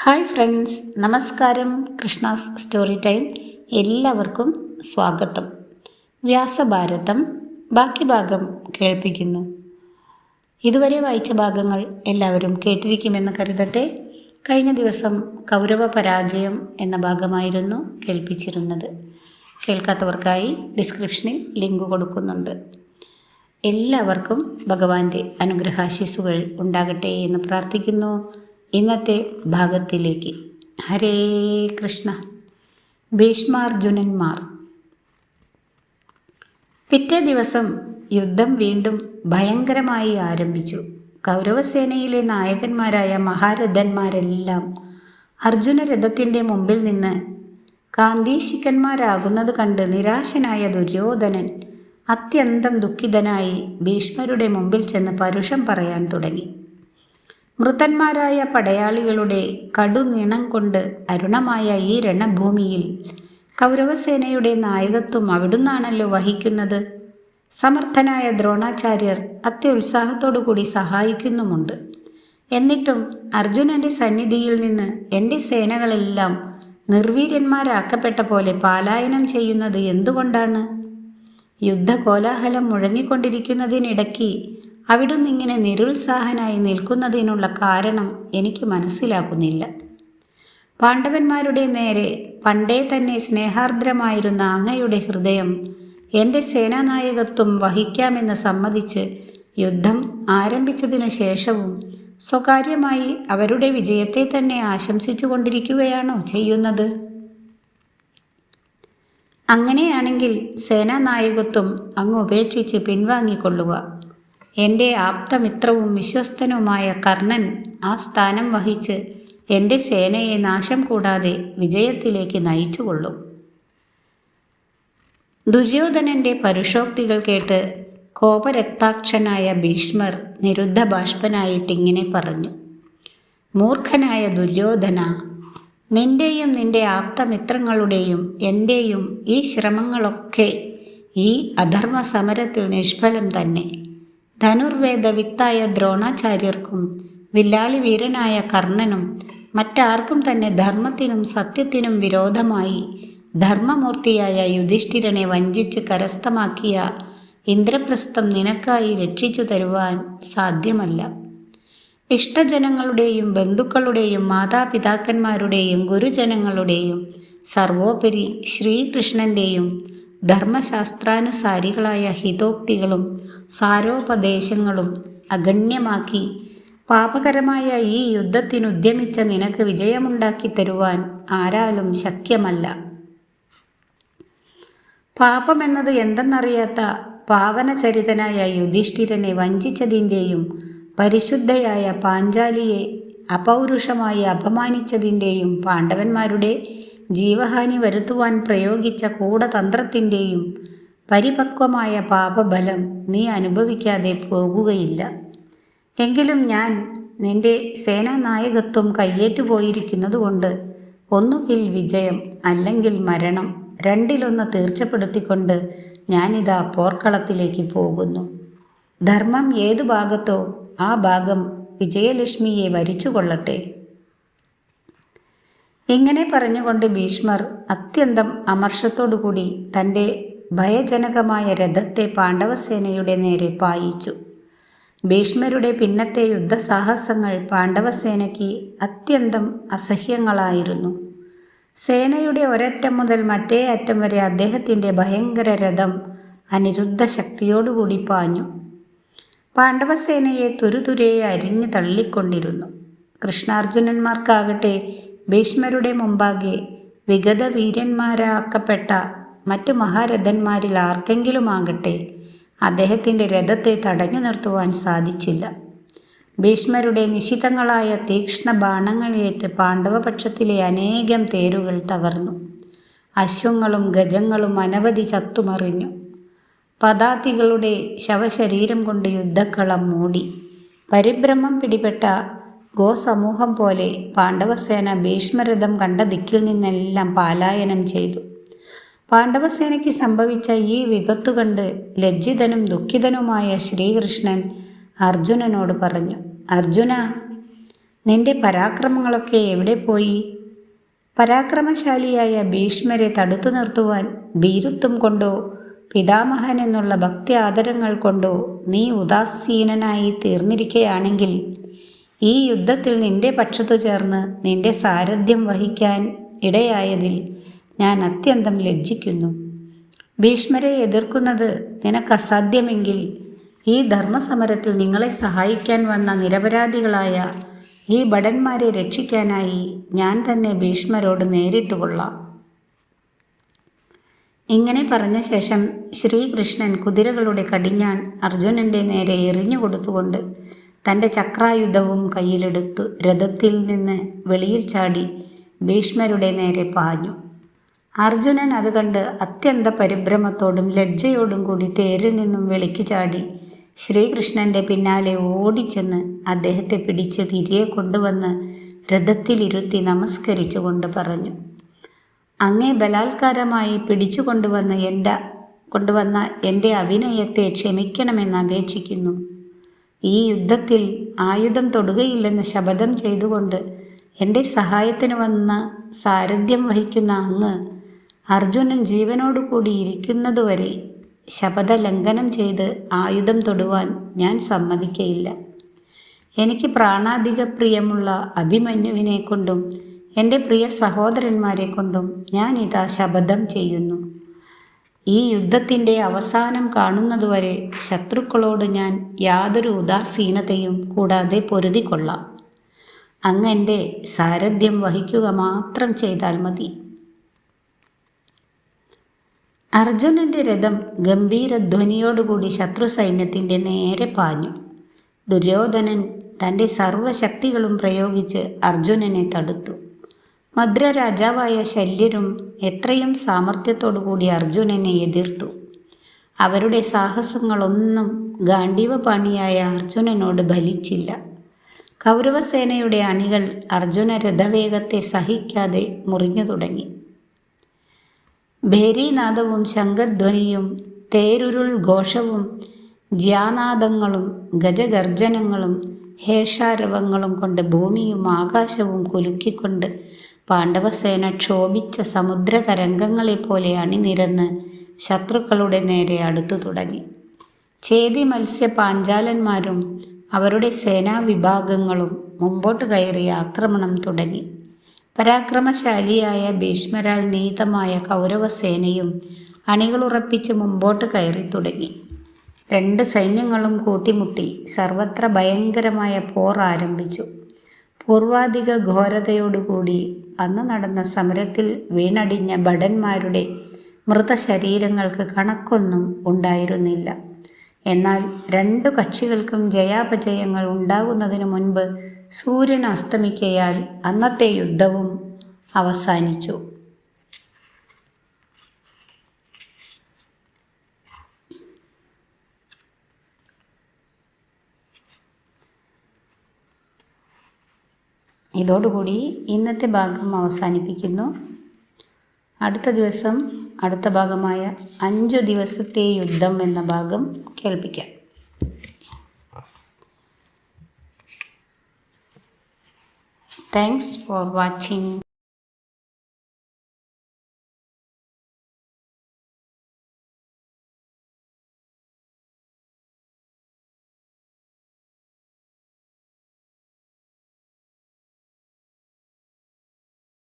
Hi friends നമസ്കാരം. Krishna's story time. എല്ലാവർക്കും സ്വാഗതം. വ്യാസഭാരതം ബാക്കി ഭാഗം കേൾപ്പിക്കുന്നു. ഇതുവരെ വായിച്ച ഭാഗങ്ങൾ എല്ലാവരും കേട്ടിരിക്കുമെന്ന് കരുതട്ടെ. കഴിഞ്ഞ ദിവസം കൗരവ പരാജയം എന്ന ഭാഗമായിരുന്നു കേൾപ്പിച്ചിരുന്നത്. കേൾക്കാത്തവർക്കായി ഡിസ്ക്രിപ്ഷനിൽ ലിങ്ക് കൊടുക്കുന്നുണ്ട്. എല്ലാവർക്കും ഭഗവാന്റെ അനുഗ്രഹാശിസുകൾ ഉണ്ടാകട്ടെ എന്ന് പ്രാർത്ഥിക്കുന്നു. ഇന്നത്തെ ഭാഗത്തിലേക്ക്. ഹരേ കൃഷ്ണ. ഭീഷ്മാർജുനന്മാർ. പിറ്റേ ദിവസം യുദ്ധം വീണ്ടും ഭയങ്കരമായി ആരംഭിച്ചു. കൗരവസേനയിലെ നായകന്മാരായ മഹാരഥന്മാരെല്ലാം അർജുന രഥത്തിന്റെ മുമ്പിൽ നിന്ന് കാന്തീശിക്കന്മാരാകുന്നത് കണ്ട് നിരാശനായ ദുര്യോധനൻ അത്യന്തം ദുഃഖിതനായി ഭീഷ്മരുടെ മുമ്പിൽ ചെന്ന് പരുഷം പറയാൻ തുടങ്ങി. മൃതന്മാരായ പടയാളികളുടെ കടുനീണം കൊണ്ട് അരുണമായ ഈ രണഭൂമിയിൽ കൗരവസേനയുടെ നായകത്വം അവിടുന്നാണല്ലോ വഹിക്കുന്നത്. സമർത്ഥനായ ദ്രോണാചാര്യർ അത്യുത്സാഹത്തോടു കൂടി സഹായിക്കുന്നുമുണ്ട്. എന്നിട്ടും അർജുനന്റെ സന്നിധിയിൽ നിന്ന് എന്റെ സേനകളെല്ലാം നിർവീര്യന്മാരാക്കപ്പെട്ട പോലെ പാലായനം ചെയ്യുന്നത് എന്തുകൊണ്ടാണ്? യുദ്ധ കോലാഹലം മുഴങ്ങിക്കൊണ്ടിരിക്കുന്നതിനിടയ്ക്ക് അവിടുന്ന് ഇങ്ങനെ നിരുത്സാഹനായി നിൽക്കുന്നതിനുള്ള കാരണം എനിക്ക് മനസ്സിലാകുന്നില്ല. പാണ്ഡവന്മാരുടെ നേരെ പണ്ടേ തന്നെ സ്നേഹാർദ്രമായിരുന്ന അങ്ങയുടെ ഹൃദയം എന്റെ സേനാനായകത്വം വഹിക്കാമെന്ന് സമ്മതിച്ച് യുദ്ധം ആരംഭിച്ചതിനു ശേഷവും സ്വകാര്യമായി അവരുടെ വിജയത്തെ തന്നെ ആശംസിച്ചു കൊണ്ടിരിക്കുകയാണോ ചെയ്യുന്നത്? അങ്ങനെയാണെങ്കിൽ സേനാനായകത്വം അങ്ങ് ഉപേക്ഷിച്ച് പിൻവാങ്ങിക്കൊള്ളുക. എന്റെ ആപ്തമിത്രവും വിശ്വസ്തനുമായ കർണൻ ആ സ്ഥാനം വഹിച്ച് എന്റെ സേനയെ നാശം കൂടാതെ വിജയത്തിലേക്ക് നയിച്ചുകൊള്ളും. ദുര്യോധനന്റെ പരുഷോക്തികൾ കേട്ട് കോപരക്താക്ഷനായ ഭീഷ്മർ നിരുദ്ധ ബാഷ്പനായിട്ടിങ്ങനെ പറഞ്ഞു മൂർഖനായ ദുര്യോധന നിന്റെയും നിന്റെ ആപ്തമിത്രങ്ങളുടെയും എന്റെയും ഈ ശ്രമങ്ങളൊക്കെ ഈ അധർമ്മ സമരത്തിൽ നിഷ്ഫലം തന്നെ. ധനുർവേദ വിത്തായ ദ്രോണാചാര്യർക്കും വില്ലാളി വീരനായ കർണനും മറ്റാർക്കും തന്നെ ധർമ്മത്തിനും സത്യത്തിനും വിരോധമായി ധർമ്മമൂർത്തിയായ യുധിഷ്ഠിരനെ വഞ്ചിച്ച് കരസ്ഥമാക്കിയ ഇന്ദ്രപ്രസ്ഥം നിനക്കായി രക്ഷിച്ചു തരുവാൻ സാധ്യമല്ല. ഇഷ്ടജനങ്ങളുടെയും ബന്ധുക്കളുടെയും മാതാപിതാക്കന്മാരുടെയും ഗുരുജനങ്ങളുടെയും സർവോപരി ശ്രീകൃഷ്ണന്റെയും ധർമ്മശാസ്ത്രാനുസാരികളായ ഹിതോക്തികളും സാരോപദേശങ്ങളും അഗണ്യമാക്കി പാപകരമായ ഈ യുദ്ധത്തിനുദ്യമിച്ച നിനക്ക് വിജയമുണ്ടാക്കി തരുവാൻ ആരാലും ശക്യമല്ല. പാപമെന്നത് എന്തെന്നറിയാത്ത പാവനചരിതനായ യുധിഷ്ഠിരനെ വഞ്ചിച്ചതിന്റെയും പരിശുദ്ധയായ പാഞ്ചാലിയെ അപൗരുഷമായി അപമാനിച്ചതിന്റെയും പാണ്ഡവന്മാരുടെ ജീവഹാനി വരുത്തുവാൻ പ്രയോഗിച്ച കൂടതന്ത്രത്തിന്റെയും പരിപക്വമായ പാപബലം നീ അനുഭവിക്കാതെ പോകുകയില്ല. എങ്കിലും ഞാൻ നിന്റെ സേനാനായകത്വം കയ്യേറ്റുപോയിരിക്കുന്നതുകൊണ്ട് ഒന്നുകിൽ വിജയം അല്ലെങ്കിൽ മരണം രണ്ടിലൊന്ന് തീർച്ചപ്പെടുത്തിക്കൊണ്ട് ഞാനിതാ പോർക്കളത്തിലേക്ക് പോകുന്നു. ധർമ്മം ഏതു ഭാഗത്തോ ആ ഭാഗം വിജയലക്ഷ്മിയെ വരിച്ചുകൊള്ളട്ടെ. ഇങ്ങനെ പറഞ്ഞുകൊണ്ട് ഭീഷ്മർ അത്യന്തം അമർഷത്തോടുകൂടി തന്റെ ഭയജനകമായ രഥത്തെ പാണ്ഡവസേനയുടെ നേരെ പായിച്ചു. ഭീഷ്മരുടെ പിന്നത്തെ യുദ്ധസാഹസങ്ങൾ പാണ്ഡവസേനയ്ക്ക് അത്യന്തം അസഹ്യങ്ങളായിരുന്നു. സേനയുടെ ഒരറ്റം മുതൽ മറ്റേ അറ്റം വരെ അദ്ദേഹത്തിന്റെ ഭയങ്കര രഥം അനിരുദ്ധ ശക്തിയോടുകൂടി പാഞ്ഞു. പാണ്ഡവസേനയെ തുരുതുരെ അരിഞ്ഞു തള്ളിക്കൊണ്ടിരുന്നു. കൃഷ്ണാർജുനന്മാർക്കാകട്ടെ ഭീഷ്മരുടെ മുമ്പാകെ വിഗത വീരന്മാരാക്കപ്പെട്ട മറ്റു മഹാരഥന്മാരിൽ ആർക്കെങ്കിലുമാകട്ടെ അദ്ദേഹത്തിന്റെ രഥത്തെ തടഞ്ഞു നിർത്തുവാൻ സാധിച്ചില്ല. ഭീഷ്മരുടെ നിശിതങ്ങളായ തീക്ഷ്ണ ബാണങ്ങളേറ്റ് പാണ്ഡവപക്ഷത്തിലെ അനേകം തേരുകൾ തകർന്നു. അശ്വങ്ങളും ഗജങ്ങളും അനവധി ചത്തുമറിഞ്ഞു. പദാതികളുടെ ശവശരീരം കൊണ്ട് യുദ്ധക്കളം മൂടി. പരിഭ്രമം പിടിപെട്ട ഗോസമൂഹം പോലെ പാണ്ഡവസേന ഭീഷ്മരഥം കണ്ട ദിക്കിൽ നിന്നെല്ലാം പാലായനം ചെയ്തു. പാണ്ഡവസേനയ്ക്ക് സംഭവിച്ച ഈ വിപത്തു കണ്ട് ലജ്ജിതനും ദുഃഖിതനുമായ ശ്രീകൃഷ്ണൻ അർജുനനോട് പറഞ്ഞു അർജുന നിന്റെ പരാക്രമങ്ങളൊക്കെ എവിടെ പോയി? പരാക്രമശാലിയായ ഭീഷ്മരെ തടുത്തു നിർത്തുവാൻ ഭീരുത്വം കൊണ്ടോ പിതാമഹൻ എന്നുള്ള ഭക്തി ആദരങ്ങൾ കൊണ്ടോ നീ ഉദാസീനനായി തീർന്നിരിക്കുകയാണെങ്കിൽ ഈ യുദ്ധത്തിൽ നിന്റെ പക്ഷത്തു ചേർന്ന് നിന്റെ സാരഥ്യം വഹിക്കാൻ ഇടയായതിൽ ഞാൻ അത്യന്തം ലജ്ജിക്കുന്നു. ഭീഷ്മരെ എതിർക്കുന്നത് നിനക്ക് അസാധ്യമെങ്കിൽ ഈ ധർമ്മസമരത്തിൽ നിങ്ങളെ സഹായിക്കാൻ വന്ന നിരപരാധികളായ ഈ ഭടന്മാരെ രക്ഷിക്കാനായി ഞാൻ തന്നെ ഭീഷ്മരോട് നേരിട്ട് കൊള്ളാം. ഇങ്ങനെ പറഞ്ഞ ശേഷം ശ്രീകൃഷ്ണൻ കുതിരകളുടെ കടിഞ്ഞാൻ അർജുനന്റെ നേരെ എറിഞ്ഞു കൊടുത്തുകൊണ്ട് തന്റെ ചക്രായുധവും കയ്യിലെടുത്ത് രഥത്തിൽ നിന്ന് വെളിയിൽ ചാടി ഭീഷ്മരുടെ നേരെ പാഞ്ഞു. അർജുനൻ അത് കണ്ട് അത്യന്ത പരിഭ്രമത്തോടും ലജ്ജയോടും കൂടി തേരിൽ നിന്നും വെളിക്ക് ചാടി ശ്രീകൃഷ്ണന്റെ പിന്നാലെ ഓടിച്ചെന്ന് അദ്ദേഹത്തെ പിടിച്ച് തിരികെ കൊണ്ടുവന്ന് രഥത്തിലിരുത്തി നമസ്കരിച്ചുകൊണ്ട് പറഞ്ഞു. അങ്ങേ ബലാത്കാരമായി പിടിച്ചു കൊണ്ടുവന്ന എന്റെ കൊണ്ടുവന്ന എന്റെ അഭിനയത്തെ ക്ഷമിക്കണമെന്ന് അപേക്ഷിക്കുന്നു. ഈ യുദ്ധത്തിൽ ആയുധം തൊടുകയില്ലെന്ന് ശപഥം ചെയ്തുകൊണ്ട് എന്റെ സഹായത്തിന് വന്ന സാരഥ്യം വഹിക്കുന്ന അങ്ങ് അർജുനൻ ജീവനോടുകൂടി ഇരിക്കുന്നതുവരെ ശപഥ ലംഘനം ചെയ്ത് ആയുധം തൊടുവാൻ ഞാൻ സമ്മതിക്കയില്ല. എനിക്ക് പ്രാണാധിക പ്രിയമുള്ള അഭിമന്യുവിനെ കൊണ്ടും എന്റെ പ്രിയ സഹോദരന്മാരെ കൊണ്ടും ഞാൻ ഇതാ ശപഥം ചെയ്യുന്നു. ഈ യുദ്ധത്തിന്റെ അവസാനം കാണുന്നതുവരെ ശത്രുക്കളോട് ഞാൻ യാതൊരു ഉദാസീനതയും കൂടാതെ പൊരുതിക്കൊള്ളാം അങ്ങ് എന്റെ സാരഥ്യം വഹിക്കുക മാത്രം ചെയ്താൽ മതി. അർജുനന്റെ രഥം ഗംഭീരധ്വനിയോടുകൂടി ശത്രു സൈന്യത്തിന്റെ നേരെ പാഞ്ഞു. ദുര്യോധനൻ തന്റെ സർവശക്തികളും പ്രയോഗിച്ച് അർജുനനെ തടുത്തു. മദ്ര രാജാവായ ശല്യരും എത്രയും സാമർഥ്യത്തോടുകൂടി അർജുനനെ എതിർത്തു. അവരുടെ സാഹസങ്ങളൊന്നും ഗാന്ധീവപാണിയായ അർജുനനോട് ഫലിച്ചില്ല. കൗരവസേനയുടെ അണികൾ അർജുന രഥവേഗത്തെ സഹിക്കാതെ മുറിഞ്ഞു തുടങ്ങി. ഭേരീനാദവും ശങ്കധ്വനിയും തേരുരുൾ ഘോഷവും ജ്യാനാദങ്ങളും ഗജഗർജനങ്ങളും ഹേഷാരവങ്ങളും കൊണ്ട് ഭൂമിയും ആകാശവും കുലുക്കിക്കൊണ്ട് പാണ്ഡവസേന ക്ഷോഭിച്ച സമുദ്ര സമുദ്രതരംഗങ്ങളെപ്പോലെ അണിനിരന്ന് ശത്രുക്കളുടെ നേരെ അടുത്തു തുടങ്ങി. ചേതി മത്സ്യ പാഞ്ചാലന്മാരും അവരുടെ സേനാ വിഭാഗങ്ങളും മുമ്പോട്ട് കയറി ആക്രമണം തുടങ്ങി. പരാക്രമശാലിയായ ഭീഷ്മരാൽ നീതമായ കൗരവസേനയും അണികളുറപ്പിച്ച് മുമ്പോട്ട് കയറി തുടങ്ങി. രണ്ട് സൈന്യങ്ങളും കൂട്ടിമുട്ടി സർവത്ര ഭയങ്കരമായ പോർ ആരംഭിച്ചു. പൂർവാധിക ഘോരതയോടുകൂടി അന്ന് നടന്ന സമരത്തിൽ വീണടിഞ്ഞ ഭടന്മാരുടെ മൃതശരീരങ്ങൾക്ക് കണക്കൊന്നും ഉണ്ടായിരുന്നില്ല. എന്നാൽ രണ്ടു കക്ഷികൾക്കും ജയാപജയങ്ങൾ ഉണ്ടാകുന്നതിന് മുൻപ് സൂര്യൻ അസ്തമിക്കയാൽ അന്നത്തെ യുദ്ധവും അവസാനിച്ചു. ഇതോടുകൂടി ഇന്നത്തെ ഭാഗം അവസാനിപ്പിക്കുന്നു. അടുത്ത ദിവസം അടുത്ത ഭാഗമായ അഞ്ചു ദിവസത്തെ യുദ്ധം എന്ന ഭാഗം കേൾപ്പിക്കാം. Thanks for watching